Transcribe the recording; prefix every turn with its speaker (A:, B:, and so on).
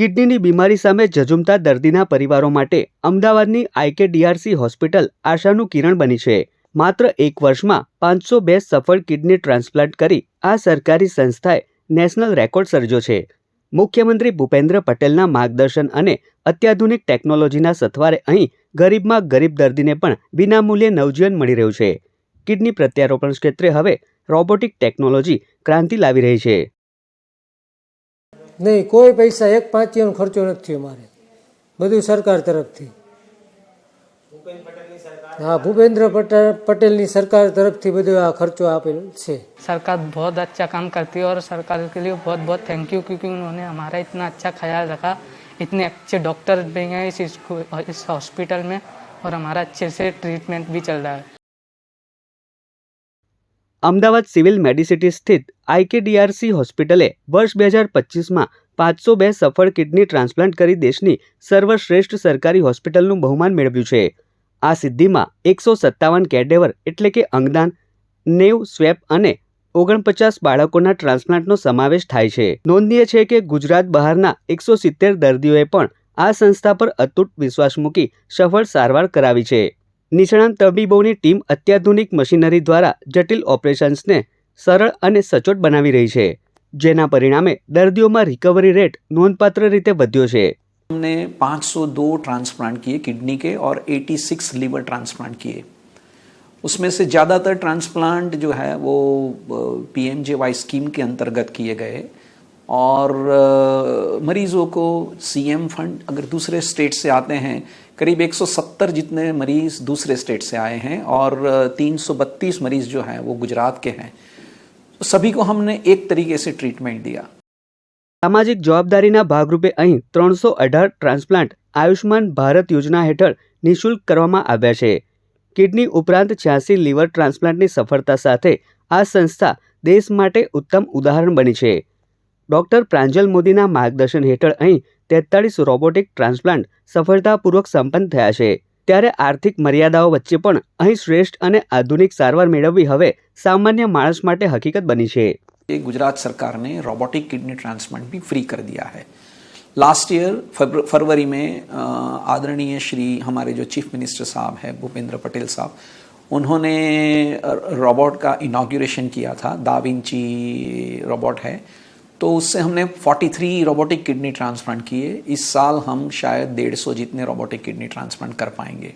A: કિડનીની બીમારી સામે ઝઝુમતા દર્દીના પરિવારો માટે અમદાવાદની આઈકેડીઆરસી હોસ્પિટલ આશાનું કિરણ બની છે. માત્ર એક વર્ષમાં પાંચસો બે સફળ કિડની ટ્રાન્સપ્લાન્ટ કરી આ સરકારી સંસ્થાએ નેશનલ રેકોર્ડ સર્જ્યો છે. મુખ્યમંત્રી ભૂપેન્દ્ર પટેલના માર્ગદર્શન અને અત્યાધુનિક ટેકનોલોજીના સથવારે અહીં ગરીબમાં ગરીબ દર્દીને પણ વિનામૂલ્યે નવજીવન મળી રહ્યું છે. કિડની પ્રત્યારોપણ ક્ષેત્રે હવે રોબોટિક ટેકનોલોજી ક્રાંતિ લાવી રહી છે.
B: નહીં કોઈ પૈસા એક પાંચિયાનો ખર્ચો નથી થયો મારે બધું સરકાર તરફથી હા ભૂપેન્દ્ર પટેલ પટેલની સરકાર તરફથી બધું આ ખર્ચો આપેલ છે
C: सरकार बहुत अच्छा काम करती है और सरकार के लिए बहुत बहुत थैंक यू क्योंकि उन्होंने हमारा इतना अच्छा ख्याल रखा इतने अच्छे डॉक्टर भी हैं इस इसको इस हॉस्पिटल में और हमारा अच्छे से ट्रीटमेंट भी चल रहा है
A: અમદાવાદ સિવિલ મેડિસિટી સ્થિત આઈકેડીઆરસી હોસ્પિટલે વર્ષ બે હજાર પચીસમાં પાંચસો બે સફળ કિડની ટ્રાન્સપ્લાન્ટ કરી દેશની સર્વશ્રેષ્ઠ સરકારી હોસ્પિટલનું બહુમાન મેળવ્યું છે. આ સિદ્ધિમાં એકસો સત્તાવન કેડેવર એટલે કે અંગદાન, નેવ, સ્વેપ અને ઓગણપચાસ બાળકોના ટ્રાન્સપ્લાન્ટનો સમાવેશ થાય છે. નોંધનીય છે કે ગુજરાત બહારના એકસો સિત્તેર દર્દીઓએ પણ આ સંસ્થા પર અતૂટ વિશ્વાસ મૂકી સફળ સારવાર કરાવી છે. નિષ્ણાંત તબીબોની ટીમ અત્યાધુનિક મશીનરી દ્વારા જટિલ ઓપરેશન્સને સરળ અને સચોટ બનાવી રહી છે જેના પરિણામે દર્દીઓમાં રિકવરી રેટ નોંધપાત્ર રીતે વધ્યો છે
D: हमने 502 ट्रांसप्लांट किए किडनी के और 86 लीवर ट्रांसप्लांट किए उसमें से ज़्यादातर ट्रांसप्लांट जो है वो P M J Y scheme के अंतर्गत किए गए और अ, मरीजों को सी एम फंड अगर दूसरे स्टेट से आते हैं करीब 170 जितने मरीज दूसरे स्टेट से आए हैं और तीन सौ बत्तीस मरीज जो हैं वो गुजरात के हैं तो सभी को हमने एक तरीके से ट्रीटमेंट दिया
A: સામાજિક જવાબદારીના ભાગરૂપે અહીં ત્રણસો અઢાર ટ્રાન્સપ્લાન્ટ આયુષ્માન ભારત યોજના હેઠળ નિઃશુલ્ક કરવામાં આવ્યા છે કિડની ઉપરાંત છ્યાસી લીવર ટ્રાન્સપ્લાન્ટની સફળતા સાથે આ સંસ્થા દેશ માટે ઉત્તમ ઉદાહરણ બની છે ડોક્ટર પ્રાંજલ મોદીના માર્ગદર્શન હેઠળ અહીં તેતાળીસ રોબોટિક ટ્રાન્સપ્લાન્ટ સફળતાપૂર્વક સંપન્ન થયા છે ત્યારે આર્થિક મર્યાદાઓ વચ્ચે પણ અહીં શ્રેષ્ઠ અને આધુનિક સારવાર મેળવવી હવે સામાન્ય માણસ માટે હકીકત બની છે
D: ये गुजरात सरकार ने रोबोटिक किडनी ट्रांसप्लांट भी फ्री कर दिया है लास्ट ईयर फरवरी में अ, आदरणीय श्री हमारे जो चीफ मिनिस्टर साहब हैं भूपेंद्र पटेल साहब उन्होंने रोबोट का इनाग्रेशन किया था दाविंची रोबोट है तो उससे हमने 43 रोबोटिक किडनी ट्रांसप्लांट किए इस साल हम शायद डेढ़ सौ जितने रोबोटिक किडनी ट्रांसप्लांट कर पाएंगे